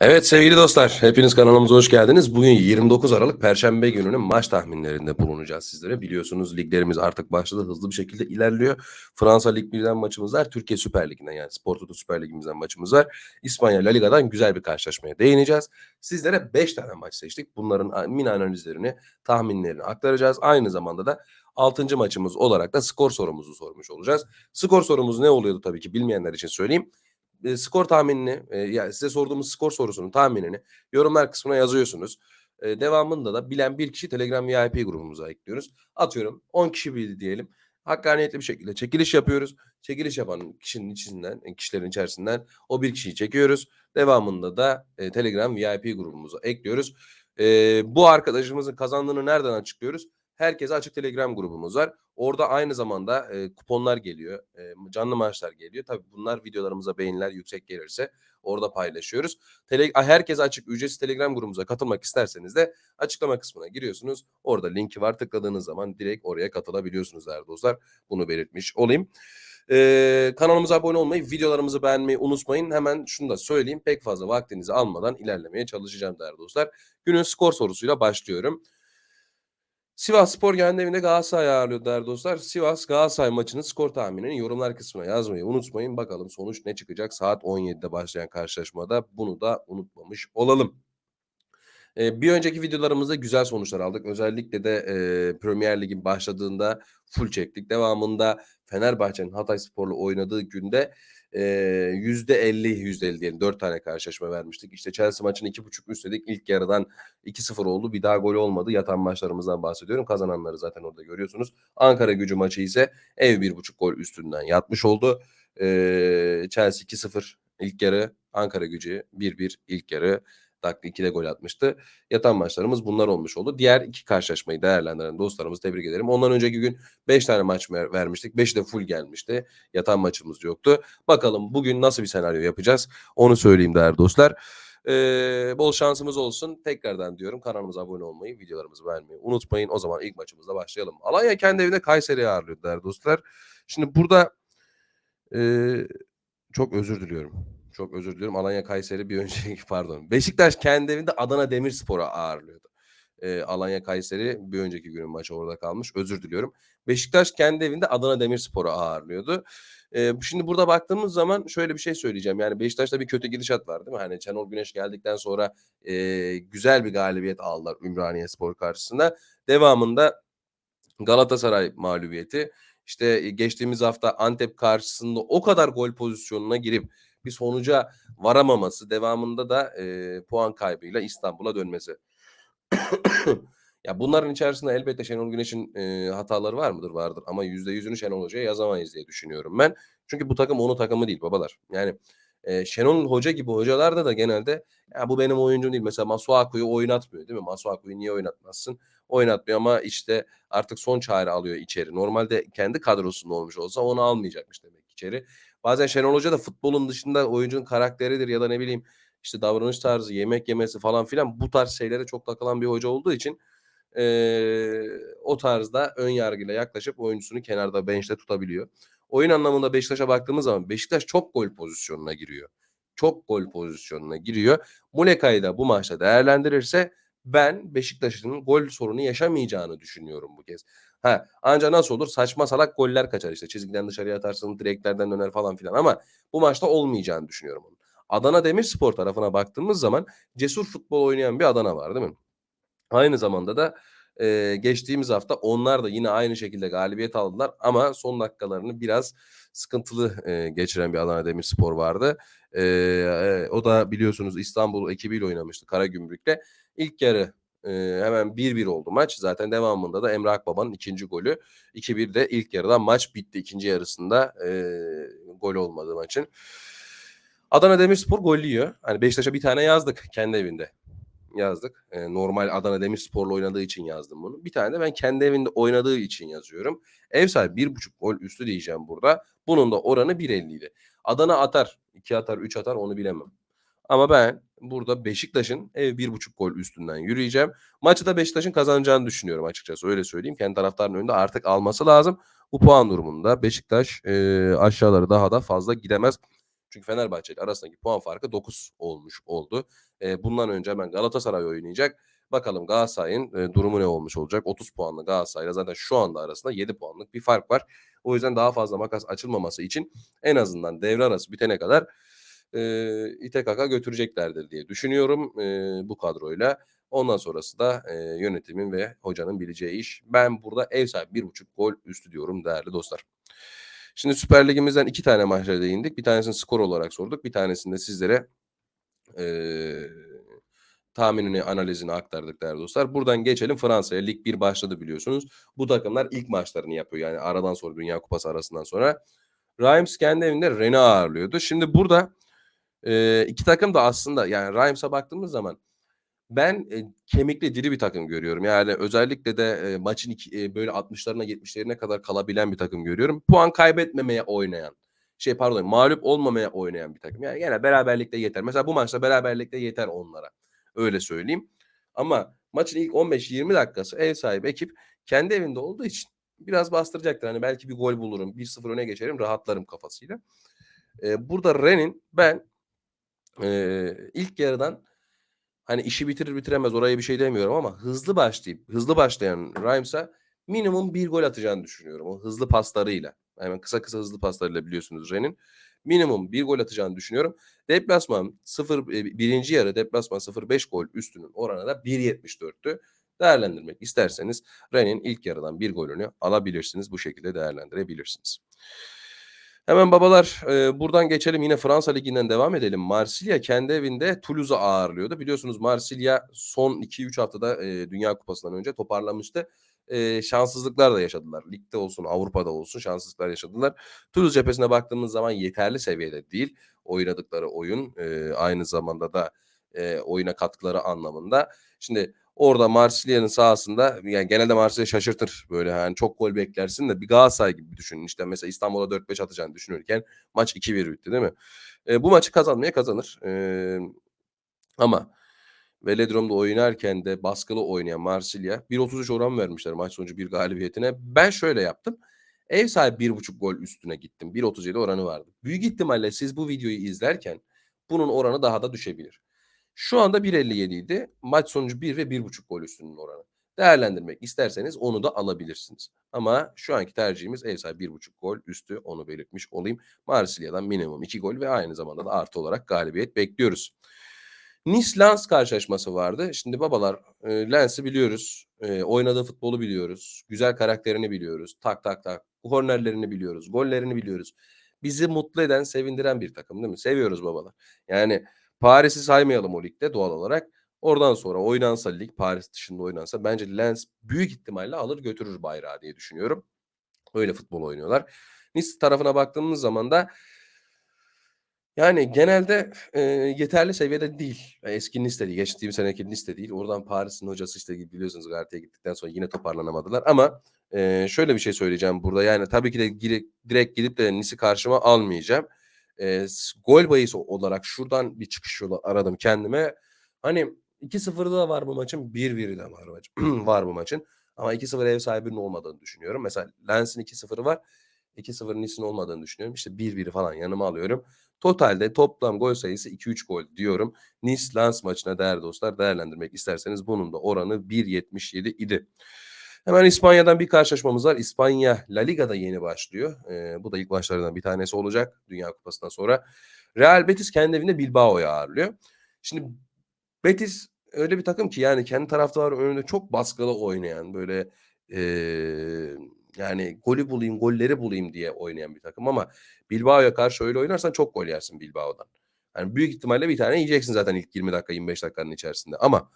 Evet sevgili dostlar, hepiniz kanalımıza hoş geldiniz. Bugün 29 Aralık Perşembe gününün maç tahminlerinde bulunacağız sizlere. Biliyorsunuz liglerimiz artık başladı, hızlı bir şekilde ilerliyor. Fransa Lig 1'den maçımız var, Türkiye Süper Ligi'nden yani Spor Toto Süper Ligimizden maçımız var. İspanya La Liga'dan güzel bir karşılaşmaya değineceğiz. Sizlere 5 tane maç seçtik. Bunların mini analizlerini, tahminlerini aktaracağız. Aynı zamanda da 6. maçımız olarak da skor sorumuzu sormuş olacağız. Skor sorumuz ne oluyordu tabii ki bilmeyenler için söyleyeyim e, skor tahminini e, yani size sorduğumuz skor sorusunun tahminini yorumlar kısmına yazıyorsunuz. E, devamında da bilen bir kişi Telegram VIP grubumuza ekliyoruz. Atıyorum 10 kişi bildi diyelim. Hakkaniyetli bir şekilde çekiliş yapıyoruz. Çekiliş yapan kişinin içinden, e, kişilerin içerisinden o bir kişiyi çekiyoruz. Devamında da e, Telegram VIP grubumuza ekliyoruz. E, bu arkadaşımızın kazandığını nereden açıklıyoruz? Herkese açık Telegram grubumuz var. Orada aynı zamanda e, kuponlar geliyor. E, canlı maaşlar geliyor. Tabii bunlar videolarımıza beğeniler yüksek gelirse orada paylaşıyoruz. Tele herkese açık ücretsiz Telegram grubumuza katılmak isterseniz de açıklama kısmına giriyorsunuz. Orada linki var. Tıkladığınız zaman direkt oraya katılabiliyorsunuz değerli dostlar. Bunu belirtmiş olayım. Ee, kanalımıza abone olmayı, videolarımızı beğenmeyi unutmayın. Hemen şunu da söyleyeyim. Pek fazla vaktinizi almadan ilerlemeye çalışacağım değerli dostlar. Günün skor sorusuyla başlıyorum. Sivas Spor kendi evinde Galatasaray ağırlıyor değerli dostlar. Sivas Galatasaray maçının skor tahminini yorumlar kısmına yazmayı unutmayın. Bakalım sonuç ne çıkacak saat 17'de başlayan karşılaşmada bunu da unutmamış olalım. Ee, bir önceki videolarımızda güzel sonuçlar aldık. Özellikle de e, Premier Lig'in başladığında full çektik. Devamında Fenerbahçe'nin Hatay Spor'la oynadığı günde elli yüzde elli diyelim dört tane karşılaşma vermiştik. İşte Chelsea maçını iki buçuk üstledik. İlk yarıdan 2-0 oldu. Bir daha gol olmadı. Yatan maçlarımızdan bahsediyorum. Kazananları zaten orada görüyorsunuz. Ankara gücü maçı ise ev bir buçuk gol üstünden yatmış oldu. Ee, Chelsea 2-0 ilk yarı. Ankara gücü 1-1 ilk yarı dakika 2'de gol atmıştı. Yatan maçlarımız bunlar olmuş oldu. Diğer iki karşılaşmayı değerlendiren dostlarımızı tebrik ederim. Ondan önceki gün 5 tane maç vermiştik. 5'i de full gelmişti. Yatan maçımız yoktu. Bakalım bugün nasıl bir senaryo yapacağız? Onu söyleyeyim değerli dostlar. Ee, bol şansımız olsun. Tekrardan diyorum kanalımıza abone olmayı, videolarımızı beğenmeyi unutmayın. O zaman ilk maçımızla başlayalım. Alanya kendi evinde Kayseri'yi ağırlıyor değerli dostlar. Şimdi burada e, çok özür diliyorum. Çok özür diliyorum. Alanya Kayseri bir önceki pardon. Beşiktaş kendi evinde Adana Demirspor'a ağırlıyordu. Ee, Alanya Kayseri bir önceki günün maçı orada kalmış. Özür diliyorum. Beşiktaş kendi evinde Adana Demirspor'a ağırlıyordu. Ee, şimdi burada baktığımız zaman şöyle bir şey söyleyeceğim. Yani Beşiktaş'ta bir kötü gidişat var değil mi? Hani Şenol Güneş geldikten sonra e, güzel bir galibiyet aldılar Ümraniye Spor karşısında. Devamında Galatasaray mağlubiyeti. İşte geçtiğimiz hafta Antep karşısında o kadar gol pozisyonuna girip bir sonuca varamaması devamında da e, puan kaybıyla İstanbul'a dönmesi. ya bunların içerisinde elbette Şenol Güneş'in e, hataları var mıdır? Vardır ama yüzde yüzünü Şenol Hoca'ya yazamayız diye düşünüyorum ben. Çünkü bu takım onun takımı değil babalar. Yani e, Şenol Hoca gibi hocalarda da genelde ya bu benim oyuncum değil. Mesela Masuaku'yu oynatmıyor değil mi? Masuaku'yu niye oynatmazsın? Oynatmıyor ama işte artık son çare alıyor içeri. Normalde kendi kadrosunda olmuş olsa onu almayacakmış demek içeri. Bazen Şenol Hoca da futbolun dışında oyuncunun karakteridir ya da ne bileyim işte davranış tarzı, yemek yemesi falan filan bu tarz şeylere çok takılan bir hoca olduğu için e, o tarzda ön yargıyla yaklaşıp oyuncusunu kenarda bench'te tutabiliyor. Oyun anlamında Beşiktaş'a baktığımız zaman Beşiktaş çok gol pozisyonuna giriyor. Çok gol pozisyonuna giriyor. Muleka'yı da bu maçta değerlendirirse ben Beşiktaş'ın gol sorunu yaşamayacağını düşünüyorum bu kez. Ha, anca nasıl olur? Saçma salak goller kaçar işte. Çizgiden dışarıya atarsın, direklerden döner falan filan ama bu maçta olmayacağını düşünüyorum onun. Adana Demirspor tarafına baktığımız zaman cesur futbol oynayan bir Adana var değil mi? Aynı zamanda da e, geçtiğimiz hafta onlar da yine aynı şekilde galibiyet aldılar ama son dakikalarını biraz sıkıntılı e, geçiren bir Adana Demirspor vardı. E, e, o da biliyorsunuz İstanbul ekibiyle oynamıştı Karagümrük'le. İlk yarı e, hemen 1-1 oldu maç. Zaten devamında da Emre Akbaba'nın ikinci golü. 2-1 de ilk yarıdan maç bitti. ikinci yarısında e, gol olmadı maçın. Adana Demirspor gol yiyor. Hani Beşiktaş'a bir tane yazdık kendi evinde yazdık. E, normal Adana Demirspor'la oynadığı için yazdım bunu. Bir tane de ben kendi evinde oynadığı için yazıyorum. Ev sahibi bir buçuk gol üstü diyeceğim burada. Bunun da oranı 1.50 idi. Adana atar, 2 atar, 3 atar onu bilemem. Ama ben burada Beşiktaş'ın ev bir buçuk gol üstünden yürüyeceğim. Maçı da Beşiktaş'ın kazanacağını düşünüyorum açıkçası. Öyle söyleyeyim. Kendi taraftarın önünde artık alması lazım. Bu puan durumunda Beşiktaş e, aşağıları daha da fazla gidemez. Çünkü Fenerbahçe ile arasındaki puan farkı 9 olmuş oldu. Eee, bundan önce hemen Galatasaray oynayacak. Bakalım Galatasaray'ın, eee, durumu ne olmuş olacak? 30 puanlı Galatasaray'la zaten şu anda arasında 7 puanlık bir fark var. O yüzden daha fazla makas açılmaması için en azından devre arası bitene kadar, eee, ite kaka götüreceklerdir diye düşünüyorum, eee, bu kadroyla. Ondan sonrası da, eee, yönetimin ve hocanın bileceği iş. Ben burada ev sahibi 1.5 gol üstü diyorum değerli dostlar. Şimdi Süper Ligimizden 2 tane maça değindik. Bir tanesini skor olarak sorduk. Bir tanesini de sizlere, eee, tahminini, analizini aktardık değerli dostlar. Buradan geçelim Fransa'ya. Lig 1 başladı biliyorsunuz. Bu takımlar ilk maçlarını yapıyor. Yani aradan sonra Dünya Kupası arasından sonra. Reims kendi evinde Rennes'i ağırlıyordu. Şimdi burada, eee, 2 takım da aslında yani Reims'a baktığımız zaman ben, eee, kemikli, diri bir takım görüyorum. Yani özellikle de, eee, maçın iki eee, böyle 60'larına 70'lerine kadar kalabilen bir takım görüyorum. Puan kaybetmemeye oynayan, şey pardon, mağlup olmamaya oynayan bir takım. Yani gene beraberlik de yeter. Mesela bu maçta beraberlik de yeter onlara. Öyle söyleyeyim. Ama maçın ilk 15-20 dakikası ev sahibi ekip kendi evinde olduğu için biraz bastıracaktır. Hani belki bir gol bulurum, 1-0 öne geçerim, rahatlarım kafasıyla. Eee, burada Rennes'in ben, eee, ilk yarıdan hani işi bitirir bitiremez oraya bir şey demiyorum ama hızlı başlayıp hızlı başlayan Reims'a minimum 1 gol atacağını düşünüyorum. O hızlı paslarıyla. Hemen kısa kısa hızlı paslarıyla biliyorsunuz Rennes'in. Minimum 1 gol atacağını düşünüyorum. Deplasman 0 eee, 1. yarı deplasman 0.5 gol üstünün oranı da 1.74'tü. Değerlendirmek isterseniz Rennes'in ilk yarıdan 1 golünü alabilirsiniz. Bu şekilde değerlendirebilirsiniz. Hemen babalar, eee, buradan geçelim yine Fransa Ligi'nden devam edelim. Marsilya kendi evinde Toulouse'u ağırlıyordu. Biliyorsunuz Marsilya son 2-3 haftada, eee, Dünya Kupası'ndan önce toparlamıştı. Eee, şanssızlıklar da yaşadılar. Ligde olsun, Avrupa'da olsun şanssızlıklar yaşadılar. Toulouse cephesine baktığımız zaman yeterli seviyede değil. Oynadıkları oyun, eee, aynı zamanda da, eee, oyuna katkıları anlamında. Şimdi orada Marsilya'nın sahasında yani genelde Marsilya şaşırtır. Böyle hani çok gol beklersin de bir Galatasaray gibi düşünün. İşte mesela İstanbul'a 4-5 atacağını düşünürken maç 2-1 bitti değil mi? Eee, bu maçı kazanmaya kazanır. Emm, ama Velodrome'da oynarken de baskılı oynayan Marsilya 1.33 oran vermişler maç sonucu bir galibiyetine. Ben şöyle yaptım. Ev sahibi 1.5 gol üstüne gittim. 1.37 oranı vardı. Büyük ihtimalle siz bu videoyu izlerken bunun oranı daha da düşebilir. Şu anda 1.57 idi. Maç sonucu 1 ve 1.5 gol üstünün oranı. Değerlendirmek isterseniz onu da alabilirsiniz. Ama şu anki tercihimiz ev sahibi 1.5 gol üstü onu belirtmiş olayım. Marsilya'dan minimum 2 gol ve aynı zamanda da artı olarak galibiyet bekliyoruz. Nice-Lens karşılaşması vardı. Şimdi babalar, eee, Lens'i biliyoruz. Eee, oynadığı futbolu biliyoruz. Güzel karakterini biliyoruz. Tak tak tak. Kornerlerini biliyoruz. Gollerini biliyoruz. Bizi mutlu eden, sevindiren bir takım değil mi? Seviyoruz babalar. Yani Paris'i saymayalım o ligde doğal olarak. Oradan sonra oynansa lig, Paris dışında oynansa bence Lens büyük ihtimalle alır götürür bayrağı diye düşünüyorum. Öyle futbol oynuyorlar. Nice tarafına baktığımız zaman da yani genelde, eee, yeterli seviyede değil. Eski Nice de değil, geçtiğimiz seneki Nice de değil. Oradan Paris'in hocası işte biliyorsunuz Galatasaray gittikten sonra yine toparlanamadılar ama, eee, şöyle bir şey söyleyeceğim burada. Yani tabii ki de gire direkt gidip de Nice'i karşıma almayacağım. S gol bahisi olarak şuradan bir çıkış yolu aradım kendime. Hani 2-0'ı da var bu maçın, 1-1'i de var maçın var bu maçın ama 2-0 ev sahibinin olmadığını düşünüyorum. Mesela Lens'in 2-0'ı var. 2-0 Nice'in olmadığını düşünüyorum. İşte 1-1'i falan yanıma alıyorum. Totalde toplam gol sayısı 2-3 gol diyorum. Nice-Lens maçına değerli dostlar değerlendirmek isterseniz bunun da oranı 1.77 idi. Hemen İspanya'dan bir karşılaşmamız var. İspanya La Liga'da yeni başlıyor. Eee, bu da ilk maçlarından bir tanesi olacak Dünya Kupası'ndan sonra. Real Betis kendi evinde Bilbao'yu ağırlıyor. Şimdi Betis öyle bir takım ki yani kendi taraftarı önünde çok baskılı oynayan böyle, eee, yani golü bulayım, golleri bulayım diye oynayan bir takım ama Bilbao'ya karşı öyle oynarsan çok gol yersin Bilbao'dan. Yani büyük ihtimalle bir tane yiyeceksin zaten ilk 20 dakika, 25 dakikanın içerisinde ama,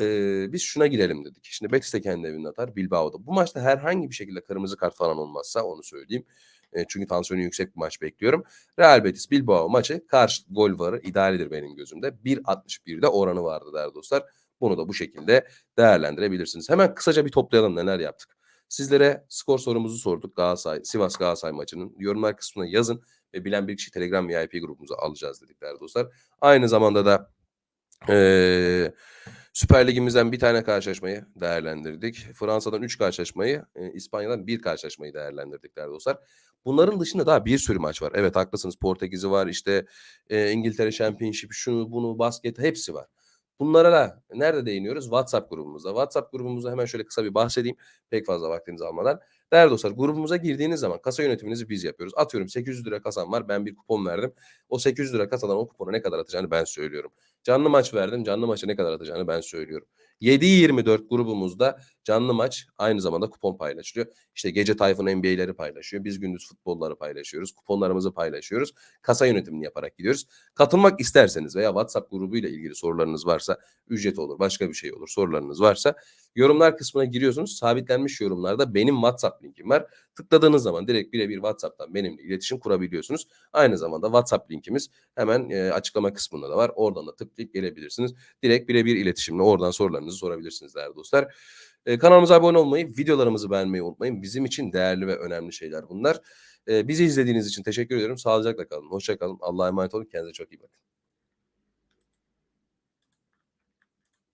eee, biz şuna girelim dedik. Şimdi Betis de kendi evinde atar, Bilbao da. Bu maçta herhangi bir şekilde kırmızı kart falan olmazsa onu söyleyeyim. Eee, çünkü tansiyonu yüksek bir maç bekliyorum. Real Betis Bilbao maçı karşı gol varı idealidir benim gözümde. 1.61'de oranı vardı değerli dostlar. Bunu da bu şekilde değerlendirebilirsiniz. Hemen kısaca bir toplayalım neler yaptık. Sizlere skor sorumuzu sorduk Galatasaray Sivas Galatasaray maçının. Yorumlar kısmına yazın ve bilen bir kişi Telegram VIP grubumuza alacağız dedik değerli dostlar. Aynı zamanda da Eee, Süper Ligimizden bir tane karşılaşmayı değerlendirdik. Fransa'dan 3 karşılaşmayı, İspanya'dan 1 karşılaşmayı değerlendirdik değerli dostlar. Bunların dışında daha bir sürü maç var. Evet haklısınız. Portekiz'i var, işte, İngiltere Championship, şunu bunu, basket hepsi var. Bunlara da nerede değiniyoruz? WhatsApp grubumuzda. WhatsApp grubumuzda hemen şöyle kısa bir bahsedeyim pek fazla vaktinizi almadan. Değerli dostlar grubumuza girdiğiniz zaman kasa yönetiminizi biz yapıyoruz. Atıyorum 800 lira kasam var. Ben bir kupon verdim. O 800 lira kasadan o kupona ne kadar atacağını ben söylüyorum. Canlı maç verdim. Canlı maça ne kadar atacağını ben söylüyorum. 7-24 grubumuzda canlı maç aynı zamanda kupon paylaşılıyor. İşte gece Tayfun NBA'leri paylaşıyor. Biz gündüz futbolları paylaşıyoruz. Kuponlarımızı paylaşıyoruz. Kasa yönetimini yaparak gidiyoruz. Katılmak isterseniz veya WhatsApp grubuyla ilgili sorularınız varsa ücret olur, başka bir şey olur. Sorularınız varsa yorumlar kısmına giriyorsunuz. Sabitlenmiş yorumlarda benim WhatsApp linkim var. Tıkladığınız zaman direkt birebir WhatsApp'tan benimle iletişim kurabiliyorsunuz. Aynı zamanda WhatsApp linkimiz hemen e, açıklama kısmında da var. Oradan da tıklayıp gelebilirsiniz. Direkt birebir iletişimle oradan sorularınızı sorabilirsiniz değerli dostlar. E, kanalımıza abone olmayı, videolarımızı beğenmeyi unutmayın. Bizim için değerli ve önemli şeyler bunlar. E, bizi izlediğiniz için teşekkür ediyorum. Sağlıcakla kalın. Hoşça kalın. Allah'a emanet olun. Kendinize çok iyi bakın.